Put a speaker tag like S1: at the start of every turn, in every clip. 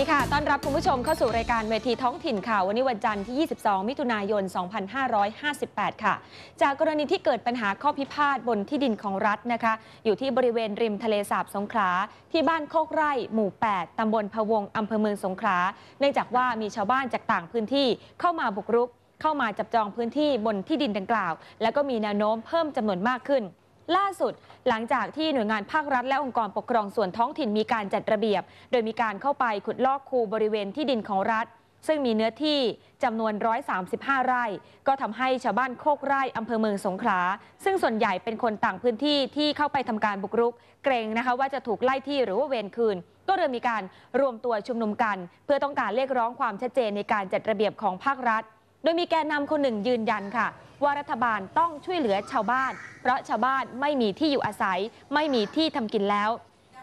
S1: ดีค่ะ ต้อนรับคุณผู้ชมเข้าสู่รายการเวทีท้องถิ่นข่าววันนี้วันจันทร์ที่ 22 มิถุนายน 2558 ค่ะ จากกรณีที่เกิดปัญหาข้อพิพาทบนที่ดินของรัฐนะคะ อยู่ที่บริเวณริมทะเลสาบสงขลา ที่บ้านโคกไร่ หมู่ 8 ตำบลพะวง อำเภอเมืองสงขลา เนื่องจากว่ามีชาวบ้านจากต่างพื้นที่เข้ามาบุกรุก เข้ามาจับจองพื้นที่บนที่ดินดังกล่าว แล้วก็มีแนวโน้มเพิ่มจำนวนมากขึ้น ล่าสุดหลังจากที่หน่วยงานภาครัฐและองค์กรปกครองส่วนท้องถิ่นมีการจัดระเบียบ โดยมีการเข้าไปขุดลอกคูบริเวณที่ดินของรัฐ ซึ่งมีเนื้อที่จำนวน 135 ไร่ ก็ทำให้ชาวบ้านโคกไร่อำเภอเมืองสงขลา ซึ่งส่วนใหญ่เป็นคนต่างพื้นที่ที่เข้าไปทำการบุกรุก เกรงนะคะว่าจะถูกไล่ที่หรือว่าเวรคืน ก็เลยมีการรวมตัวชุมนุมกัน เพื่อต้องการเรียกร้องความชัดเจนในการจัดระเบียบของภาครัฐ โดยมีแกนนำคนหนึ่งยืนยันค่ะ ว่ารัฐบาลต้องช่วยเหลือชาวบ้าน เพราะชาวบ้านไม่มีที่อยู่อาศัย ไม่มีที่ทำกินแล้ว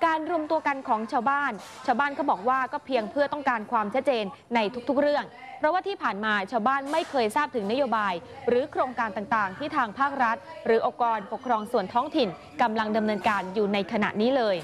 S1: การรวมตัวกันของชาวบ้าน ชาวบ้านก็บอกว่าก็เพียงเพื่อต้องการความชัดเจนในทุกๆเรื่อง เพราะว่าที่ผ่านมาชาวบ้านไม่เคยทราบถึงนโยบาย หรือโครงการต่างๆ ที่ทางภาครัฐ หรือองค์กรปกครองส่วนท้องถิ่นกำลังดำเนินการอยู่ในขณะนี้เลย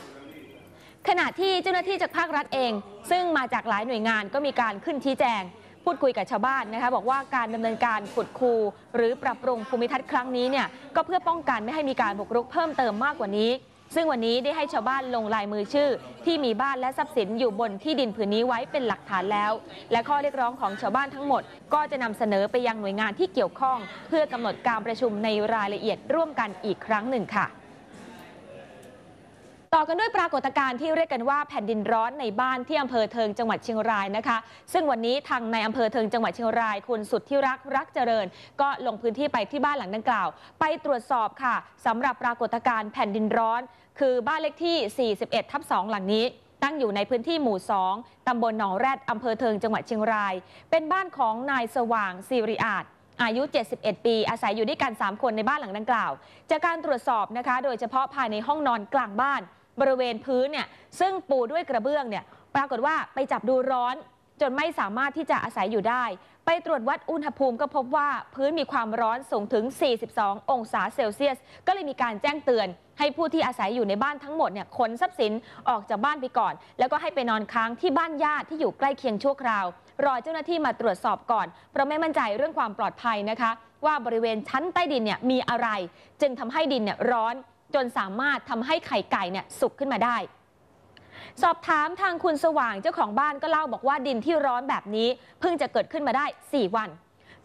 S1: ขณะที่เจ้าหน้าที่จากภาครัฐเอง ซึ่งมาจากหลายหน่วยงานก็มีการขึ้นชี้แจง พูดคุยกับชาวบ้านนะคะบอกว่าการดำเนินการขุดคูหรือปรับปรุงภูมิทัศน์ครั้งนี้เนี่ยก็เพื่อป้องกันไม่ให้มีการบุกรุกเพิ่มเติมมากกว่านี้ ซึ่งวันนี้ได้ให้ชาวบ้านลงลายมือชื่อ ที่มีบ้านและทรัพย์สินอยู่บนที่ดินผืนนี้ไว้เป็นหลักฐานแล้ว และข้อเรียกร้องของชาวบ้านทั้งหมด ก็จะนำเสนอไปยังหน่วยงานที่เกี่ยวข้อง เพื่อกำหนดการประชุมในรายละเอียดร่วมกันอีกครั้งหนึ่งค่ะ ต่อกันด้วยปรากฏการณ์ที่เรียกกันว่าแผ่นดินร้อนในบ้านที่อำเภอเทิงจังหวัดเชียงรายนะคะ ซึ่งวันนี้ทางในอำเภอเทิงจังหวัดเชียงราย คุณสุดที่รักรักเจริญ ก็ลงพื้นที่ไปที่บ้านหลังดังกล่าว ไปตรวจสอบค่ะสำหรับปรากฏการณ์แผ่นดินร้อน คือบ้านเลขที่ 41 ทับ 2 หลังนี้ตั้งอยู่ในพื้นที่หมู่ 2 ตำบลหนองแรดอำเภอเทิง จังหวัดเชียงราย เป็นบ้านของนายสว่างสิริอาจอายุ 71 ปี อาศัยอยู่ด้วยกัน 3 คนในบ้านหลังดังกล่าว จากการตรวจสอบนะคะ โดยเฉพาะภายในห้องนอนกลางบ้าน บริเวณพื้นเนี่ยซึ่งปูด้วยกระเบื้องเนี่ยปรากฏว่าไปจับดูร้อน จนไม่สามารถที่จะอาศัยอยู่ได้ ไปตรวจวัดอุณหภูมิก็พบว่าพื้นมีความร้อนสูงถึง 42 องศาเซลเซียส ก็เลยมีการแจ้งเตือน ให้ผู้ที่อาศัยอยู่ในบ้านทั้งหมดเนี่ยขนทรัพย์สินออกจากบ้านไปก่อน แล้วก็ให้ไปนอนค้างที่บ้านญาติที่อยู่ใกล้เคียงชั่วคราว รอเจ้าหน้าที่มาตรวจสอบก่อน เพราะไม่มั่นใจเรื่องความปลอดภัยนะคะ ว่าบริเวณชั้นใต้ดินเนี่ยมีอะไร จึงทำให้ดินเนี่ยร้อน จนสามารถทำให้ไข่ไก่เนี่ยสุกขึ้นมาได้ สอบถามทางคุณสว่างเจ้าของบ้านก็เล่าบอกว่าดินที่ร้อนแบบนี้เพิ่งจะเกิดขึ้นมาได้ 4 วัน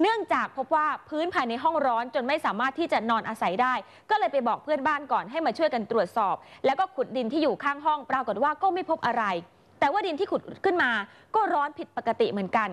S1: เนื่องจากพบว่าพื้นภายในห้องร้อนจนไม่สามารถที่จะนอนอาศัยได้ ก็เลยไปบอกเพื่อนบ้านก่อนให้มาช่วยกันตรวจสอบ แล้วก็ขุดดินที่อยู่ข้างห้อง ปรากฏว่าก็ไม่พบอะไร แต่ว่าดินที่ขุดขึ้นมา ก็ร้อนผิดปกติเหมือนกัน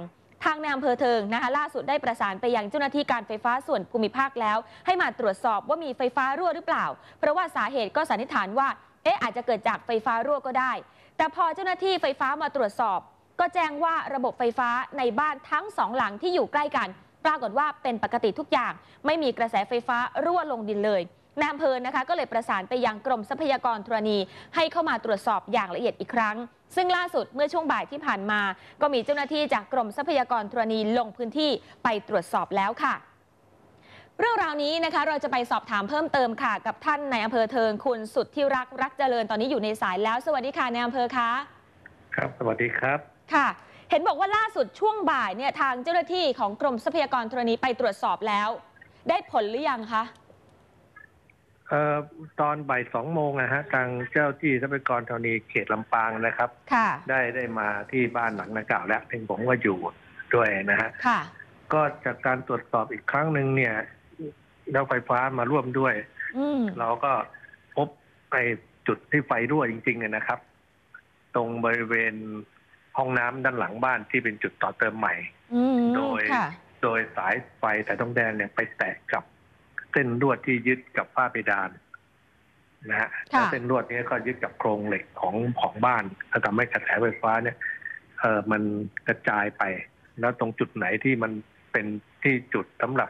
S1: ทางในอำเภอเทิงนะคะล่าสุดได้ประสานไปยังเจ้าหน้าที่การไฟฟ้าส่วนภูมิภาคแล้ว ให้มาตรวจสอบว่ามีไฟฟ้ารั่วหรือเปล่า เพราะว่าสาเหตุก็สันนิษฐานว่าเอ๊ะอาจจะเกิดจากไฟฟ้ารั่วก็ได้ แต่พอเจ้าหน้าที่ไฟฟ้ามาตรวจสอบ ก็แจ้งว่าระบบไฟฟ้าในบ้านทั้งสองหลังที่อยู่ใกล้กัน ปรากฏว่าเป็นปกติทุกอย่าง ไม่มีกระแสไฟฟ้ารั่วลงดินเลย นายอำเภอนะคะก็เลยประสานไปยังกรมทรัพยากรธรณี ให้เข้ามาตรวจสอบอย่างละเอียดอีกครั้ง ซึ่งล่าสุดเมื่อช่วงบ่ายที่ผ่านมา ก็มีเจ้าหน้าที่จากกรมทรัพยากรธรณีลงพื้นที่ไปตรวจสอบแล้วค่ะเรื่องราวนี้นะคะเราจะไปสอบถามเพิ่มเติมค่ะ กับท่านในอำเภอเทิงคุณสุดที่รักรักเจริญตอนนี้อยู่ในสายแล้ว สวัสดีค่ะในอำเภอคะ
S2: ครับ สวัสดีครับ
S1: ค่ะ เห็นบอกว่าล่าสุดช่วงบ่ายเนี่ยทางเจ้าหน้าที่ของกรมทรัพยากรธรณีไปตรวจสอบแล้ว ได้ผลหรือยังคะ
S2: เอ่อตอนบ่ายสองโมงนะฮะทางเจ้าที่ทรัพยากรธรณีเขตลำปางนะครับ
S1: ค่ะ
S2: ได้ได้มาที่บ้านหลังนักกล่าวแล้วซึ่งผมก็อยู่ด้วยนะฮะ
S1: ค่ะ
S2: ก็จากการตรวจสอบอีกครั้งหนึ่งเนี่ยแล้วไฟฟ้ามาร่วมด้วย
S1: อืม
S2: เราก็พบไอ้จุดที่ไฟรั่วจริงๆเนี่ยนะครับ ตรงบริเวณห้องน้ำด้านหลังบ้านที่เป็นจุดต่อเติมใหม่
S1: อืม
S2: โดย
S1: ค่ะ
S2: โดยสายไฟสายทองแดงเนี่ยไปแตะกับ เส้นลวดที่ยึดกับฝ้าเพดานนะฮะ
S1: ค่ะ
S2: แล้วเส้นลวดนี้ก็ยึดกับโครงเหล็กของของบ้านแล้วทำให้กระแสไฟฟ้าเนี่ยเออมันกระจายไป แล้วตรงจุดไหนที่มันเป็นที่จุดสำหรับ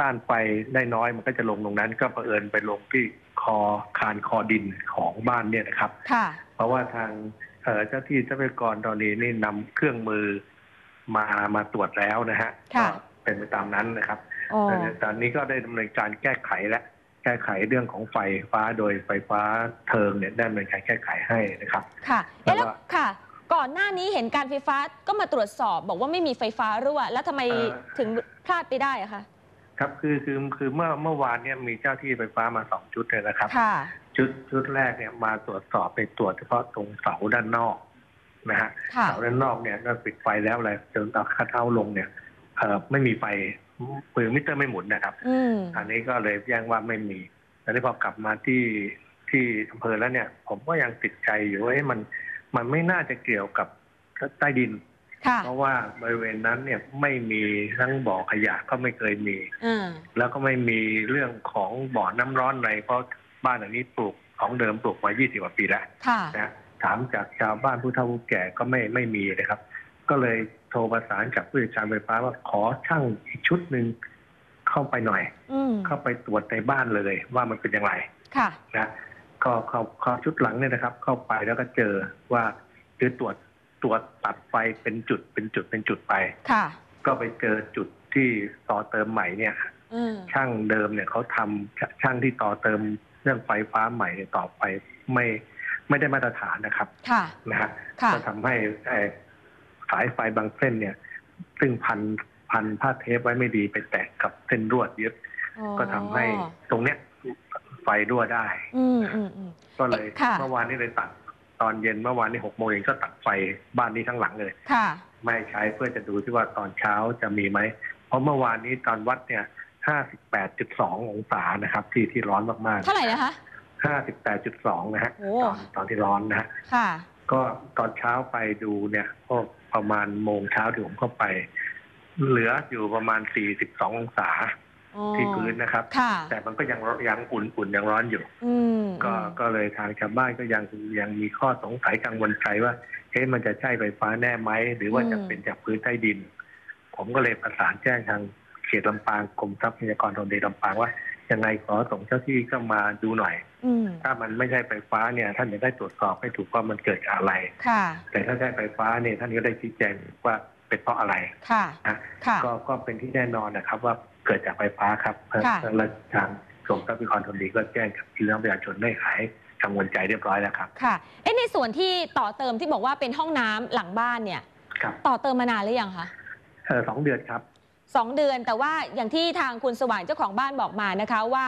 S2: ต้านไฟได้น้อยมันก็จะลงตรงนั้น ก็เผอิญไปลงที่คอคานคอดินของบ้านเนี่ยนะครับ
S1: ค่ะ
S2: เพราะว่าทางเอ่อเจ้าที่ทรัพยากรตอนนี้นี่นำเครื่องมือมามาตรวจแล้วนะฮะ
S1: ค่ะ
S2: ก็เป็นไปตามนั้นนะครับ
S1: โอ้
S2: แต่ตอนนี้ก็ได้ดำเนินการแก้ไขและแก้ไขเรื่องของไฟฟ้าโดยไฟฟ้าเทิงเนี่ยได้ดำเนินการแก้ไขให้นะครับ
S1: ค่ะเอ๊ะแล้ว
S2: แต่ว่า
S1: ค่ะ ก่อนหน้านี้เห็นการไฟฟ้าก็มาตรวจสอบ บอกว่าไม่มีไฟฟ้ารั่วแล้วทำไม
S2: เอ่อ
S1: ถึงพลาดไปได้อะคะ
S2: ครับคือคือคือเมื่อเมื่อวานเนี่ยมีเจ้าที่ไฟฟ้ามาสองชุดเลยนะครับ
S1: ค่ะ
S2: ชุดชุดแรกเนี่ยมาตรวจสอบไปตรวจเฉพาะตรงเสาด้านนอกนะฮะ
S1: ค่ะ
S2: เสาด้านนอกเนี่ยก็ปิดไฟแล้วอะไรจนเอาคัดเอาท์ลงเนี่ยเอ่อไม่มีไฟ มือมิเตอร์ไม่หมุนนะครับ
S1: อืม
S2: อันนี้ก็เลยแจ้งว่าไม่มีแต่ที่พอกลับมาที่ที่อำเภอแล้วเนี่ย ผมก็ยังติดใจอยู่ว่าเอ๊ะมันมันไม่น่าจะเกี่ยวกับใต้ดิน
S1: ค่ะ
S2: เพราะว่าบริเวณนั้นเนี่ยไม่มีทั้งบ่อขยะก็ไม่เคยมี
S1: อ่า
S2: แล้วก็ไม่มีเรื่องของบ่อน้ำร้อนในเพราะบ้านหลังนี้ปลูกของเดิมปลูกมา 20 กว่าปีแล้ว
S1: ค่ะ
S2: นะถามจากชาวบ้านผู้เฒ่าผู้แก่ก็ไม่ไม่มีนะครับ ก็เลย โทรประสานกับผู้จัดการไฟฟ้าว่าขอช่างอีกชุดหนึ่งเข้าไปหน่อย
S1: อืม
S2: เข้าไปตรวจในบ้านเลยว่ามันเป็นอย่างไร
S1: ค่ะ
S2: นะก็เขาเขาชุดหลังเนี่ยนะครับ เข้าไปแล้วก็เจอว่าคือตรวจตรวจตัดไฟเป็นจุดเป็นจุดเป็นจุดไป
S1: ค่ะ
S2: ก็ไปเจอจุดที่ต่อเติมใหม่เนี่ย
S1: อืม
S2: ช่างเดิมเนี่ยเขาทำช่างที่ต่อเติมเรื่องไฟฟ้าใหม่เนี่ยต่อไปไม่ไม่ได้มาตรฐานนะครับ
S1: ค่ะ
S2: นะฮะ
S1: ค่ะ
S2: ก็ทำให้ไอ้ สายไฟบางเส้นเนี่ย ซึ่งพันพันผ้าเทปไว้ไม่ดีไปแตะกับเส้นรวดยึด
S1: อ๋อ
S2: ก็ทำให้ตรงเนี้ยไฟรั่วได้
S1: อืมอืมอืม
S2: ก็เลย
S1: ค่ะ
S2: เมื่อวานนี้เลยตัดตอนเย็นเมื่อวานนี้หกโมงเองก็ตัดไฟบ้านนี้ทั้งหลังเลย
S1: ค่ะ
S2: ไม่ใช้เพื่อจะดูที่ว่าตอนเช้าจะมีไหม เพราะเมื่อวานนี้ตอนวัดเนี่ย58.2องศานะครับ ที่ที่ร้อนมาก
S1: เท่าไหร่นะคะ
S2: ๆ58.2นะฮะ
S1: โอ้
S2: ตอนตอนที่ร้อนนะฮะ
S1: ค่ะ
S2: ก็ตอนเช้าไปดูเนี่ยก็ ประมาณโมงเช้าที่ผมเข้าไป เหลืออยู่ประมาณ 42 องศา
S1: อ๋อ
S2: ที่พื้นนะครับ
S1: ค่ะ
S2: แต่มันก็ยังยังอุ่นๆยังร้อนอยู่
S1: อืม
S2: ก็
S1: อืม
S2: ก็เลยทางชาวบ้านก็ยังยังมีข้อสงสัยกังวลใจว่าเอ๊ะมันจะใช่ไฟฟ้าแน่ไหม หรือว่าจะเป็นจากพื้นใต้ดิน ผมก็เลยประสานแจ้งทางเขตลำปางกรมทรัพยากรธรณีลำปางว่า ยังไงขอส่งเจ้าที่เข้ามาดูหน่อย
S1: อืม
S2: ถ้ามันไม่ใช่ไฟฟ้าเนี่ยท่านจะได้ตรวจสอบให้ถูกว่ามันเกิดจากอะไร
S1: ค่ะ
S2: แต่ถ้าใช่ไฟฟ้าเนี่ยท่านก็ได้ชี้แจงว่าเป็นเพราะอะไร
S1: ค่ะ
S2: นะ
S1: ค่ะ
S2: ก็ก็เป็นที่แน่นอนนะครับว่าเกิดจากไฟฟ้าครับ
S1: ค่ะ
S2: แล้วทางกรมทรัพยากรธรณีก็แจ้งกับพี่น้องประชาชนได้หายกังวลใจเรียบร้อยแล้วครับ
S1: ค่ะ เอ๊ะในส่วนที่ต่อเติมที่บอกว่าเป็นห้องน้ำหลังบ้านเนี่ย
S2: ครับ
S1: ต่อเติมมานานหรือยังคะ
S2: เออสองเดือนครับ
S1: สองเดือน แต่ว่าอย่างที่ทางคุณสว่างเจ้าของบ้านบอกมานะคะว่า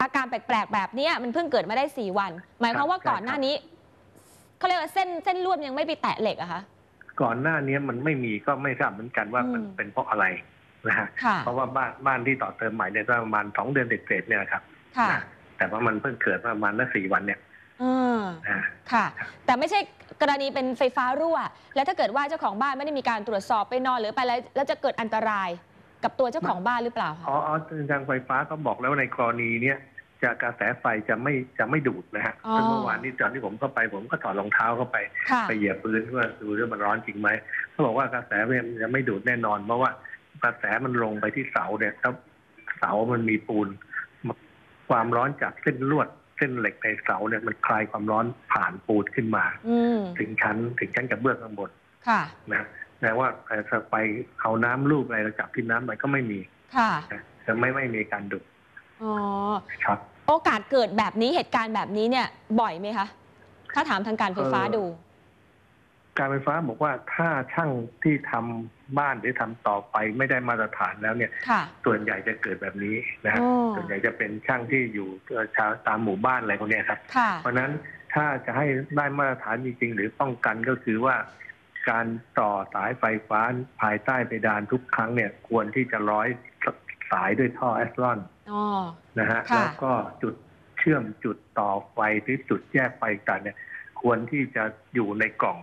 S1: อาการแปลกๆแบบเนี้ยมันเพิ่งเกิดมาได้ 4 วัน หมายความว่า
S2: ครับ
S1: ก่อนหน้านี้เขาเรียกว่าเส้นเส้นลวดยังไม่ไปแตะเหล็กอะคะ
S2: ก่อนหน้านี้มันไม่มีก็ไม่ทราบเหมือนกันว่ามัน
S1: อืม
S2: เป็นเพราะอะไรนะฮะ
S1: ค่ะ
S2: เพราะว่าบ้านบ้านที่ต่อเติมใหม่เนี่ยก็ประมาณสองเดือนเศษๆเนี่ยนะครับ
S1: ค่ะ
S2: นะแต่ว่ามันเพิ่งเกิดประมาณนักสี่วันเนี่ย
S1: อืม
S2: นะ
S1: ค่ะ แต่ไม่ใช่กรณีเป็นไฟฟ้ารั่ว แล้วถ้าเกิดว่าเจ้าของบ้านไม่ได้มีการตรวจสอบไปนอนหรือไปแล้วแล้วจะเกิดอันตรายกับตัวเจ้าของบ้านหรือเปล่าคะ
S2: อ๋ออ๋อทางไฟฟ้าก็บอกแล้วในกรณีเนี้ยจะกระแสไฟจะไม่จะไม่ดูดนะฮะ
S1: อ๋อ
S2: ซึ่งเมื่อวานนี้ตอนที่ผมเข้าไปผมก็ถอดรองเท้าเข้าไป
S1: ค่ะ
S2: ไปเหยียบพื้นเพื่อดูว่ามันร้อนจริงไหมเขาบอกว่ากระแสมันจะไม่ดูดแน่นอน เพราะว่ากระแสมันลงไปที่เสาเนี่ยแล้วเสามันมีปูน ความร้อนจากเส้นลวดเส้นเหล็กในเสาเนี่ยมันคลายความร้อนผ่านปูนขึ้นมา
S1: อืม
S2: ถึงชั้นถึงชั้นกระเบื้องข้างบน
S1: ค่ะ
S2: นะแต่ว่าเอ่อถ้าไปเอาน้ำลูบอะไรเราจับที่น้ำมันก็ไม่มี
S1: ค่ะ
S2: นะจะไม่ไม่มีการดูด
S1: อ๋อ
S2: ครับ
S1: โอกาสเกิดแบบนี้เหตุการณ์แบบนี้เนี่ย บ่อยไหมคะ ถ้าถามทางการไฟฟ้า
S2: เอ่อ
S1: ดู
S2: การไฟฟ้าบอกว่าถ้าช่างที่ทำบ้านหรือทำต่อไปไม่ได้มาตรฐานแล้วเนี่ย
S1: ค่ะ
S2: ส่วนใหญ่จะเกิดแบบนี้นะฮะ
S1: อ๋อ
S2: ส่วนใหญ่จะเป็นช่างที่อยู่เอ่อชาวตามหมู่บ้านอะไรพวกเนี้ยครับ
S1: ค่ะ
S2: เพราะฉะนั้นถ้าจะให้ได้มาตรฐานจริงๆหรือป้องกันก็คือว่า การต่อสายไฟฟ้าภายใต้เพดานทุกครั้งเนี่ย ควรที่จะร้อยสายด้วยท่อแอสลอน
S1: อ๋อ
S2: นะฮะ
S1: ค่ะ
S2: แล้วก็จุดเชื่อมจุดต่อไฟหรือจุดแยกไฟกันเนี่ย ควรที่จะอยู่ในกล่อง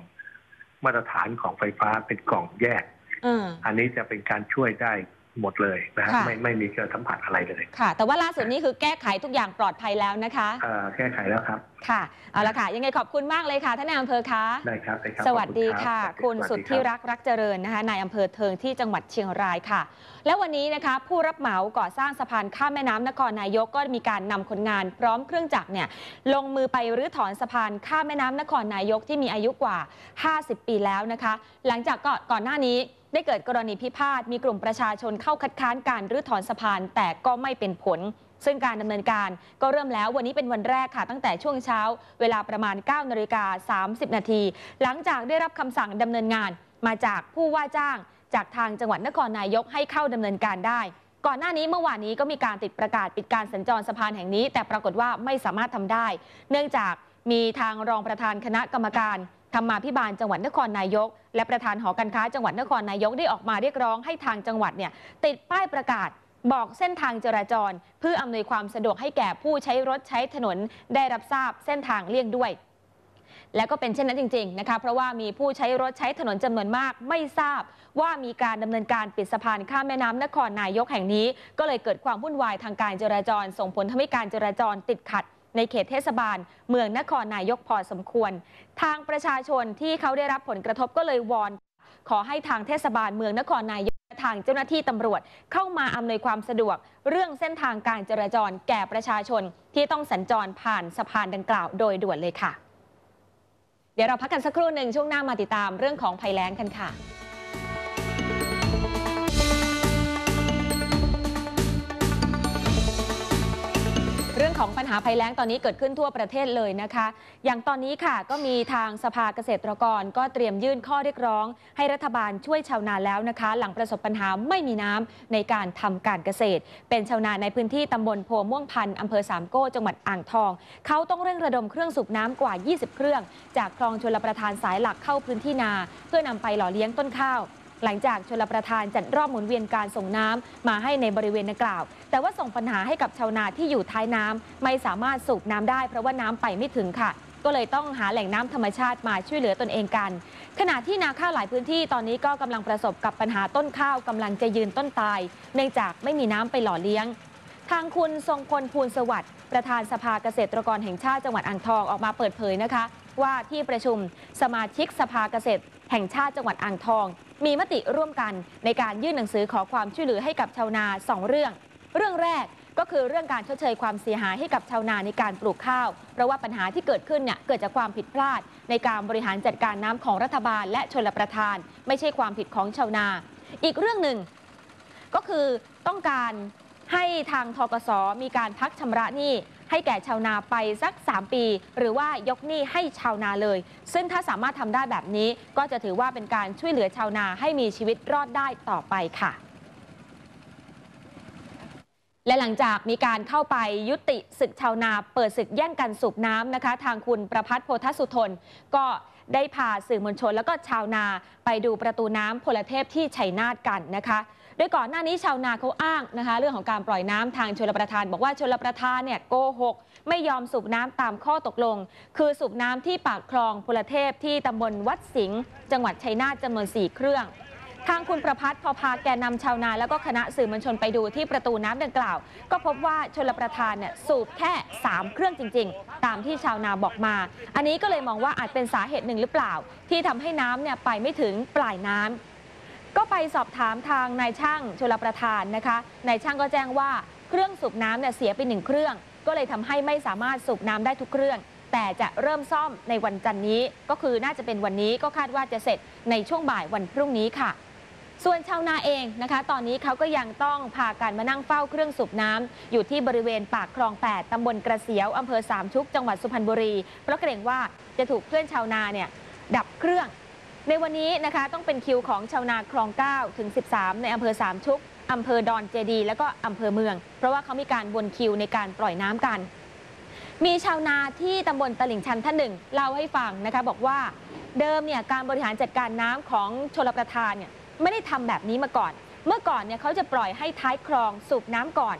S2: มาตรฐานของไฟฟ้าเป็นกล่องแยก
S1: เออ
S2: อันนี้จะเป็นการช่วยได้หมดเลยนะฮะ
S1: ค่ะ
S2: ไม่ไม่มีการสัมผัสอะไรเลย
S1: ค่ะ แต่ว่าล่าสุดนี้คือแก้ไขทุกอย่างปลอดภัยแล้วนะคะ
S2: เอ่อแก้ไขแล้วครับ
S1: ค่ะเอาละค่ะ ยังไงขอบคุณมากเลยค่ะท่านนายอำเภอคะ
S2: ได้ครับได้ครับ
S1: สวัสดี
S2: ขอบณ
S1: ค่ะ
S2: รับ
S1: คุณ
S2: สวั
S1: สุด
S2: ดี
S1: ที่
S2: ครับ
S1: รักรักเจริญนะคะนายอำเภอเทิงที่จังหวัดเชียงรายค่ะ และวันนี้นะคะ ผู้รับเหมาก่อสร้างสะพานข้ามแม่น้ำนครนายกก็มีการนำคนงานพร้อมเครื่องจักรเนี่ยลงมือไปรื้อถอนสะพานข้ามแม่น้ำนครนายกที่มีอายุกว่า 50 ปีแล้วนะคะ หลังจากก่อนก่อนหน้านี้ได้เกิดกรณีพิพาทมีกลุ่มประชาชนเข้าคัดค้านการรื้อถอนสะพานแต่ก็ไม่เป็นผล ซึ่งการดำเนินการก็เริ่มแล้ววันนี้เป็นวันแรกค่ะ ตั้งแต่ช่วงเช้า เวลาประมาณ9นาฬิกา30 นาที หลังจากได้รับคำสั่งดำเนินงาน มาจากผู้ว่าจ้าง จากทางจังหวัดนครนายกให้เข้าดำเนินการได้ก่อนหน้านี้เมื่อวานนี้ก็มีการติดประกาศปิดการสัญจรสะพานแห่งนี้ แต่ปรากฏว่าไม่สามารถทำได้ เนื่องจากมีทางรองประธานคณะกรรมการธรรมาภิบาลจังหวัดนครนายก และประธานหอการค้าจังหวัดนครนายกได้ออกมาเรียกร้องให้ทางจังหวัดเนี่ยติดป้ายประกาศ บอกเส้นทางจราจร เพื่ออำนวยความสะดวกให้แก่ผู้ใช้รถใช้ถนนได้รับทราบเส้นทางเลี่ยงด้วยและก็เป็นเช่นนั้นจริงๆนะคะเพราะว่ามีผู้ใช้รถใช้ถนนจำนวนมาก ไม่ทราบว่ามีการดำเนินการปิดสะพานข้ามแม่น้ำนครนายกแห่งนี้ ก็เลยเกิดความวุ่นวายทางการจราจร ส่งผลทำให้การจราจรติดขัด ในเขตเทศบาล เมืองนครนายกพอสมควร ทางประชาชนที่เขาได้รับผลกระทบก็เลยวอนขอให้ทางเทศบาลเมืองนครนายก ทางเจ้าหน้าที่ตำรวจเข้ามาอำนวยความสะดวก เรื่องเส้นทางการจราจรแก่ประชาชนที่ต้องสัญจรผ่านสะพานดังกล่าวโดยด่วนเลยค่ะ เดี๋ยวเราพักกันสักครู่หนึ่งช่วงหน้ามาติดตามเรื่องของภัยแล้งกันค่ะ ของปัญหาภัยแล้งตอนนี้เกิดขึ้นทั่วประเทศเลยนะคะ อย่างตอนนี้ค่ะก็มีทางสภาเกษตรกรก็เตรียมยื่นข้อเรียกร้อง ให้รัฐบาลช่วยชาวนาแล้วนะคะ หลังประสบปัญหาไม่มีน้ำในการทำการเกษตร เป็นชาวนาในพื้นที่ตำบลโพม่วงพันธ์อำเภอสามโก้จังหวัดอ่างทอง เขาต้องเร่งระดมเครื่องสูบน้ำกว่า 20 เครื่อง จากคลองชลประทานสายหลักเข้าพื้นที่นา เพื่อนำไปหล่อเลี้ยงต้นข้าว หลังจากชลประทานจัดรอบหมุนเวียนการส่งน้ำมาให้ในบริเวณดังกล่าว แต่ว่าส่งปัญหาให้กับชาวนาที่อยู่ท้ายน้ำไม่สามารถสูบน้ำได้เพราะว่าน้ำไปไม่ถึงค่ะ ก็เลยต้องหาแหล่งน้ำธรรมชาติมาช่วยเหลือตนเองกัน ขณะที่นาข้าวหลายพื้นที่ตอนนี้ก็กำลังประสบกับปัญหาต้นข้าวกำลังจะยืนต้นตาย เนื่องจากไม่มีน้ำไปหล่อเลี้ยงทางคุณทรงพลภูลสวัสดิ์ประธานสภาเกษตรกรแห่งชาติจังหวัดอ่างทองออกมาเปิดเผยนะคะ ว่าที่ประชุมสมาชิกสภาเกษตร แห่งชาติจังหวัดอ่างทอง มีมติร่วมกันในการยื่นหนังสือขอความช่วยเหลือให้กับชาวนาสองเรื่อง เรื่องแรกก็คือเรื่องการชดเชยความเสียหายให้กับชาวนาในการปลูกข้าว เพราะว่าปัญหาที่เกิดขึ้นเนี่ยเกิดจากความผิดพลาด ในการบริหารจัดการน้ำของรัฐบาล และชนประทาน ไม่ใช่ความผิดของชาวนา อีกเรื่องหนึ่ง ก็คือต้องการให้ทางทกสมีการพักชำระหนี้ ให้แก่ชาวนาไปสัก 3 ปี หรือว่ายกหนี้ให้ชาวนาเลย ซึ่งถ้าสามารถทำได้แบบนี้ ก็จะถือว่าเป็นการช่วยเหลือชาวนาให้มีชีวิตรอดได้ต่อไปค่ะและหลังจากมีการเข้าไปยุติศึกชาวนาเปิดศึกแย่งกันสูบน้ำนะคะ ทางคุณประพัฒน์โพธสุทน ก็ได้พาสื่อมวลชน แล้วก็ชาวนาไปดูประตูน้ำพลเทพที่ชัยนาทกันนะคะ ดยก่อนหน้านี้ชาวนาเขาอ้างนะคะ เรื่องของการปล่อยน้ำทางชลประทาน บอกว่าชลประทานเนี่ยโกหกไม่ยอมสูบน้ำตามข้อตกลง คือสูบน้ำที่ปากคลองพลเทพที่ตำบลวัดสิงห์จังหวัดชัยนาทจำนวน 4 เครื่องทางคุณประพัฒน์พอพาแกนนำชาวนาแล้วก็คณะสื่อมวลชนไปดูที่ประตูน้ำดังกล่าว ก็พบว่าชลประทานเนี่ยสูบแค่ 3 เครื่องจริง ๆ ตามที่ชาวนาบอกมา อันนี้ก็เลยมองว่าอาจเป็นสาเหตุหนึ่งหรือเปล่า ที่ทำให้น้ำเนี่ยไปไม่ถึงปลายน้ำ ก็ไปสอบถามทางนายช่างชลประทานนะคะนายช่างก็แจ้งว่าเครื่องสูบน้ำเนี่ยเสียไปหนึ่งเครื่อง ก็เลยทำให้ไม่สามารถสูบน้ำได้ทุกเครื่อง แต่จะเริ่มซ่อมในวันจันทร์นี้ ก็คือน่าจะเป็นวันนี้ก็คาดว่าจะเสร็จในช่วงบ่ายวันพรุ่งนี้ค่ะส่วนชาวนาเองนะคะ ตอนนี้เขาก็ยังต้องพากันมานั่งเฝ้าเครื่องสูบน้ำอยู่ที่บริเวณปากคลอง 8ตำบลกระเสียวอำเภอสามชุก จังหวัดสุพรรณบุรี เพราะเกรงว่าจะถูกเพื่อนชาวนาเนี่ยดับเครื่อง ในวันนี้นะคะต้องเป็นคิวของชาวนาคลอง 9 ถึง 13 ในอำเภอสามชุกอำเภอดอนเจดี แล้วก็อำเภอเมือง เพราะว่าเขามีการวนคิวในการปล่อยน้ำกัน มีชาวนาที่ตำบลตลิ่งชันท่านหนึ่งเล่าให้ฟังนะคะบอกว่าเดิมเนี่ยการบริหารจัดการน้ำของชลประทานเนี่ยไม่ได้ทำแบบนี้มาก่อน เมื่อก่อนเนี่ยเขาจะปล่อยให้ท้ายคลองสูบน้ำก่อน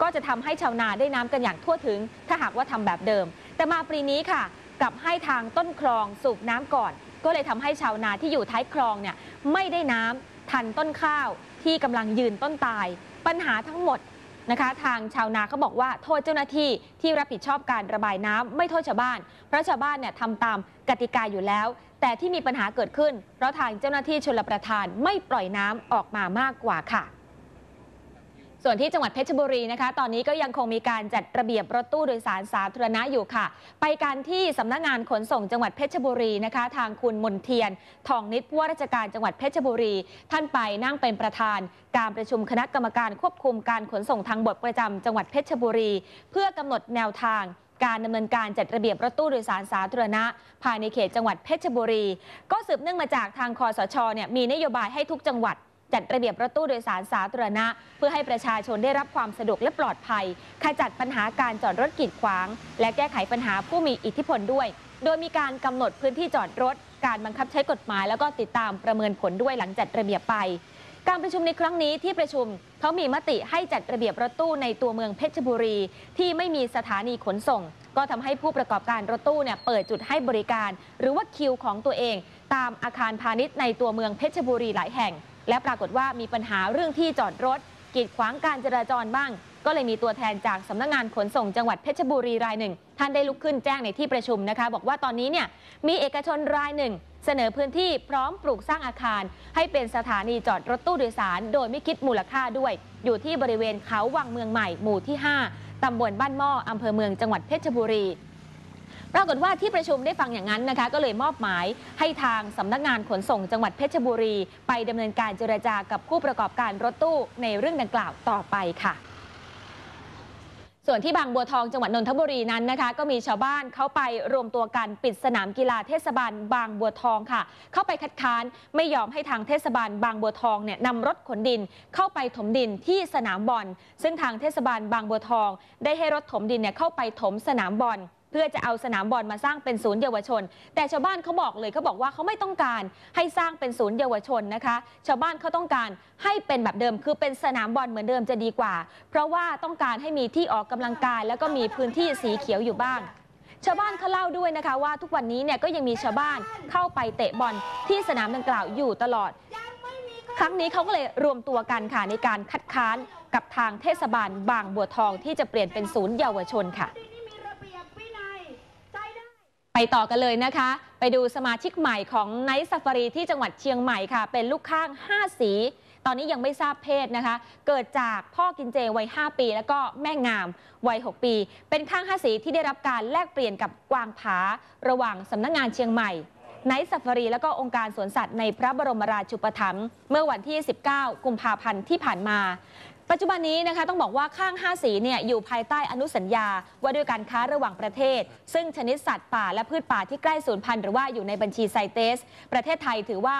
S1: ก็จะทำให้ชาวนาได้น้ำกันอย่างทั่วถึง ถ้าหากว่าทำแบบเดิม แต่มาปีนี้ค่ะกลับให้ทางต้นคลองสูบน้ำก่อน ก็เลยทำให้ชาวนาที่อยู่ท้ายคลองเนี่ยไม่ได้น้ำทันต้นข้าวที่กำลังยืนต้นตาย ปัญหาทั้งหมดนะคะทางชาวนาเขาบอกว่าโทษเจ้าหน้าที่ที่รับผิดชอบการระบายน้ำไม่โทษชาวบ้าน เพราะชาวบ้านเนี่ยทำตามกติกาอยู่แล้ว แต่ที่มีปัญหาเกิดขึ้น เพราะทางเจ้าหน้าที่ชลประทานไม่ปล่อยน้ำออกมามากกว่าค่ะ ส่วนที่จังหวัดเพชรบุรีนะคะ ตอนนี้ก็ยังคงมีการจัดระเบียบรถตู้โดยสารสาธารณะอยู่ค่ะ ไปการที่สำนักงานขนส่งจังหวัดเพชรบุรีนะคะ ทางคุณมนเทียน ทองนิดผู้ว่าราชการจังหวัดเพชรบุรี ท่านไปนั่งเป็นประธาน การประชุมคณะกรรมการควบคุมการขนส่งทางบกประจำจังหวัดเพชรบุรี เพื่อกำหนดแนวทางการดำเนินการจัดระเบียบรถตู้โดยสารสาธารณะ ภายในเขตจังหวัดเพชรบุรี ก็สืบเนื่องมาจากทางคอสชเนี่ยมีนโยบายให้ทุกจังหวัด จัดระเบียบรถตู้โดยสารสาธารณะ เพื่อให้ประชาชนได้รับความสะดวกและปลอดภัยขจัดปัญหาการจอดรถกีดขวาง และแก้ไขปัญหาผู้มีอิทธิพลด้วย โดยมีการกำหนดพื้นที่จอดรถ การบังคับใช้กฎหมาย แล้วก็ติดตามประเมินผลด้วยหลังจัดระเบียบไป การประชุมในครั้งนี้ที่ประชุมเขามีมติให้จัดระเบียบรถตู้ในตัวเมืองเพชรบุรี ที่ไม่มีสถานีขนส่ง ก็ทำให้ผู้ประกอบการรถตู้เนี่ยเปิดจุดให้บริการ หรือว่าคิวของตัวเอง ตามอาคารพาณิชย์ในตัวเมืองเพชรบุรีหลายแห่ง และปรากฏว่ามีปัญหาเรื่องที่จอดรถ กีดขวางการจราจรบ้าง ก็เลยมีตัวแทนจากสำนักงานขนส่งจังหวัดเพชรบุรีรายหนึ่ง ท่านได้ลุกขึ้นแจ้งในที่ประชุมนะคะ บอกว่าตอนนี้เนี่ยมีเอกชนรายหนึ่ง เสนอพื้นที่พร้อมปลูกสร้างอาคาร ให้เป็นสถานีจอดรถตู้โดยสาร โดยไม่คิดมูลค่าด้วย อยู่ที่บริเวณเขาวังเมืองใหม่หมู่ที่ 5ตำบลบ้านหม้ออำเภอเมืองจังหวัดเพชรบุรี ปรากฏว่าที่ประชุมได้ฟังอย่างนั้นนะคะ ก็เลยมอบหมายให้ทางสำนักงานขนส่งจังหวัดเพชรบุรี ไปดำเนินการเจรจากับผู้ประกอบการรถตู้ในเรื่องดังกล่าวต่อไปค่ะส่วนที่บางบัวทองจังหวัดนนทบุรีนั้นนะคะ ก็มีชาวบ้านเข้าไปรวมตัวกันปิดสนามกีฬาเทศบาลบางบัวทองค่ะ เข้าไปคัดค้านไม่ยอมให้ทางเทศบาลบางบัวทองเนี่ยนำรถขนดินเข้าไปถมดินที่สนามบอลซึ่งทางเทศบาลบางบัวทอง ได้ให้รถถมดินเนี่ยเข้าไปถมสนามบอล เพื่อจะเอาสนามบอลมาสร้างเป็นศูนย์เยาวชน แต่ชาวบ้านเขาบอกเลยเขาบอกว่าเขาไม่ต้องการให้สร้างเป็นศูนย์เยาวชนนะคะ ชาวบ้านเขาต้องการให้เป็นแบบเดิม คือเป็นสนามบอลเหมือนเดิมจะดีกว่า เพราะว่าต้องการให้มีที่ออกกำลังกาย แล้วก็มีพื้นที่สีเขียวอยู่บ้าง ชาวบ้านเขาเล่าด้วยนะคะว่าทุกวันนี้เนี่ยก็ยังมีชาวบ้านเข้าไปเตะบอลที่สนามดังกล่าวอยู่ตลอด ครั้งนี้เขาก็เลยรวมตัวกันค่ะในการคัดค้านกับทางเทศบาลบางบัวทองที่จะเปลี่ยนเป็นศูนย์เยาวชนค่ะ ไปต่อกันเลยนะคะ ไปดูสมาชิกใหม่ของไนท์ซ f ฟ r รีที่จังหวัดเชียงใหม่ค่ะ เป็นลูกข้าง 5 สี ตอนนี้ยังไม่ทราบเพศนะคะ เกิดจากพ่อกินเจวัย 5 ปี แล้วก็แม่งามวัย 6 ปี เป็นข้าง 5 สีที่ได้รับการแลกเปลี่ยนกับกวางผา ระหว่างสำนักงงานเชียงใหม่ไนท์ซ f ฟ r รี แล้วก็องค์การสวนสัตว์ในพระบรมราชูปถัมภ์เมื่อวันที่ 19 กุมภาพันธ์ที่ผ่านมา ปัจจุบันนี้นะคะต้องบอกว่าข้าง 5 สีเนี่ยอยู่ภายใต้อนุสัญญา ว่าด้วยการค้าระหว่างประเทศ ซึ่งชนิดสัตว์ป่าและพืชป่าที่ใกล้สูญพันธุ์หรือว่าอยู่ในบัญชีไซเตส ประเทศไทยถือว่า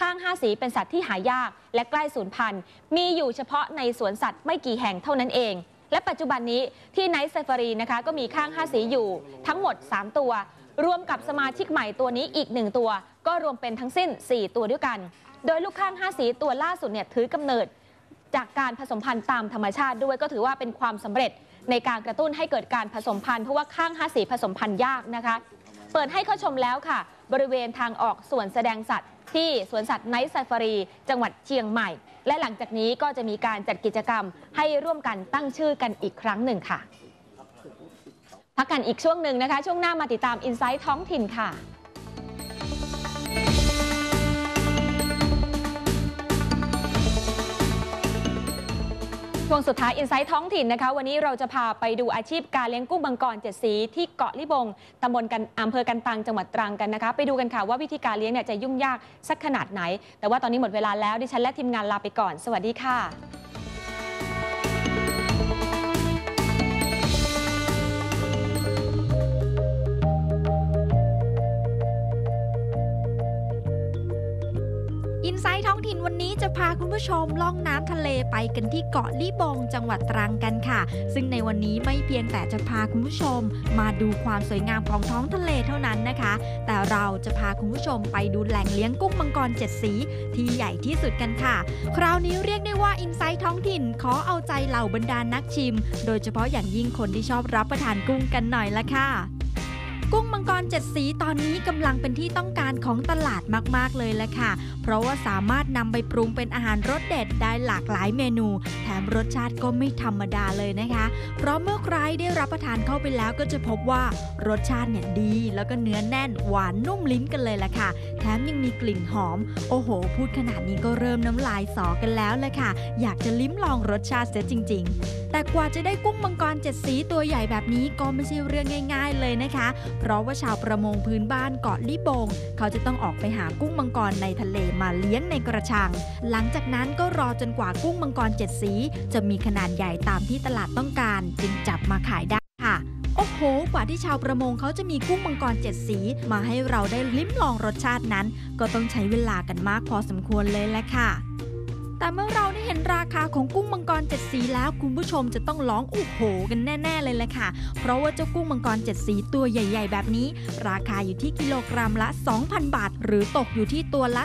S1: ข้าง 5 สีเป็นสัตว์ที่หายาก และใกล้สูญพันธุ์ มีอยู่เฉพาะในสวนสัตว์ไม่กี่แห่งเท่านั้นเอง และปัจจุบันนี้ที่ไนท์ซฟ r รีนะคะก็มีข้าง 5 สีอยู่ทั้งหมด 3 ตัว รวมกับสมาชิกใหม่ตัวนี้อีก 1 ตัว ก็รวมเป็นทั้งสิ้น 4 ตัวด้วยกัน โดยลูกข้าง 5 สีตัวล่าสุดเนี่ยถือกำเนิด จากการผสมพันธุ์ตามธรรมชาติด้วยก็ถือว่าเป็นความสำเร็จในการกระตุ้นให้เกิดการผสมพันธุ์เพราะว่าข้างห้าสีผสมพันธุ์ยากนะคะ เปิดให้เข้าชมแล้วค่ะ บริเวณทางออกส่วนแสดงสัตว์ ที่สวนสัตว์ไนท์ซ f ฟ r รี จังหวัดเชียงใหม่ และหลังจากนี้ก็จะมีการจัดกิจกรรมให้ร่วมกันตั้งชื่อกันอีกครั้งหนึ่งค่ะ พักกันอีกช่วงหนึ่งนะคะ ช่วงหน้ามาติดตามอินไซต์ท้องถิ่นค่ะ ช่วงสุดท้ายอินไซต์ท้องถิ่นนะคะ วันนี้เราจะพาไปดูอาชีพการเลี้ยงกุ้งบังกรเจ็ดสีที่เกาะลิบงตำบลกันอำเภอกันตังจังหวัดตรังกันนะคะ ไปดูกันค่ะว่าวิธีการเลี้ยงเนี่ยจะยุ่งยากสักขนาดไหน แต่ว่าตอนนี้หมดเวลาแล้วดิฉันและทีมงานลาไปก่อน สวัสดีค่ะ
S3: ถิ่นวันนี้จะพาคุณผู้ชมล่องน้ำทะเลไปกันที่เกาะลิบงจังหวัดตรังกันค่ะ ซึ่งในวันนี้ไม่เพียงแต่จะพาคุณผู้ชม มาดูความสวยงามของท้องทะเลเท่านั้นนะคะ แต่เราจะพาคุณผู้ชมไปดูแหล่งเลี้ยงกุ้งมังกรเจ็ดสีที่ใหญ่ที่สุดกันค่ะ คราวนี้เรียกได้ว่าอินไซต์ท้องถิ่นขอเอาใจเหล่าบรรดานักชิม โดยเฉพาะอย่างยิ่งคนที่ชอบรับประทานกุ้งกันหน่อยละค่ะ กุ้งมังกรเจ็ดสีตอนนี้กำลังเป็นที่ต้องการของตลาดมาก ๆ เลยแหละค่ะ เพราะว่าสามารถนำไปปรุงเป็นอาหารรสเด็ดได้หลากหลายเมนู แถมรสชาติก็ไม่ธรรมดาเลยนะคะ เพราะเมื่อใครได้รับประทานเข้าไปแล้วก็จะพบว่ารสชาติเนี่ยดี แล้วก็เนื้อแน่นหวานนุ่มลิ้นกันเลยละค่ะ แถมยังมีกลิ่นหอม โอ้โห พูดขนาดนี้ก็เริ่มน้ำลายสอกันแล้วแหละค่ะ อยากจะลิ้มลองรสชาติเสียจริง ๆ แต่กว่าจะได้กุ้งมังกรเจ็ดสีตัวใหญ่แบบนี้ก็ไม่ใช่เรื่องง่าย ๆ เลยนะคะเพราะว่าชาวประมงพื้นบ้านเกาะลิบง เขาจะต้องออกไปหากุ้งมังกรในทะเลมาเลี้ยงในกระชัง หลังจากนั้นก็รอจนกว่ากุ้งมังกรเจ็ดสี จะมีขนาดใหญ่ตามที่ตลาดต้องการ จึงจับมาขายได้ค่ะโอ้โห กว่าที่ชาวประมงเขาจะมีกุ้งมังกรเจ็ดสี มาให้เราได้ลิ้มลองรสชาตินั้น ก็ต้องใช้เวลากันมากพอสมควรเลยแหละค่ะ แต่เมื่อเราได้เห็นราคาของกุ้งมังกรเจ็ดสีแล้วคุณผู้ชมจะต้องร้องโอ้โหกันแน่ ๆ เลยแหละค่ะ เพราะว่าเจ้ากุ้งมังกรเจ็ดสีตัวใหญ่ ๆ แบบนี้ ราคาอยู่ที่กิโลกรัมละ 2,000 บาท หรือตกอยู่ที่ตัวละ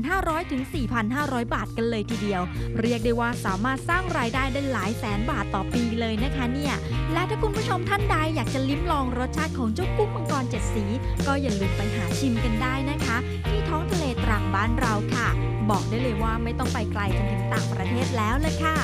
S3: 3,500ถึง4,500 บาทกันเลยทีเดียว เรียกได้ว่าสามารถสร้างรายได้ได้หลายแสนบาทต่อปีเลยนะคะเนี่ยและถ้าคุณผู้ชมท่านใดอยากจะลิ้มลองรสชาติของเจ้ากุ้งมังกรเจ็ดสี ก็อย่าลืมไปหาชิมกันได้นะคะ ที่ท้องทะเลตรังบ้านเราค่ะ บอกได้เลยว่าไม่ต้องไปไกลจนถึงต่างประเทศแล้วเลยค่ะ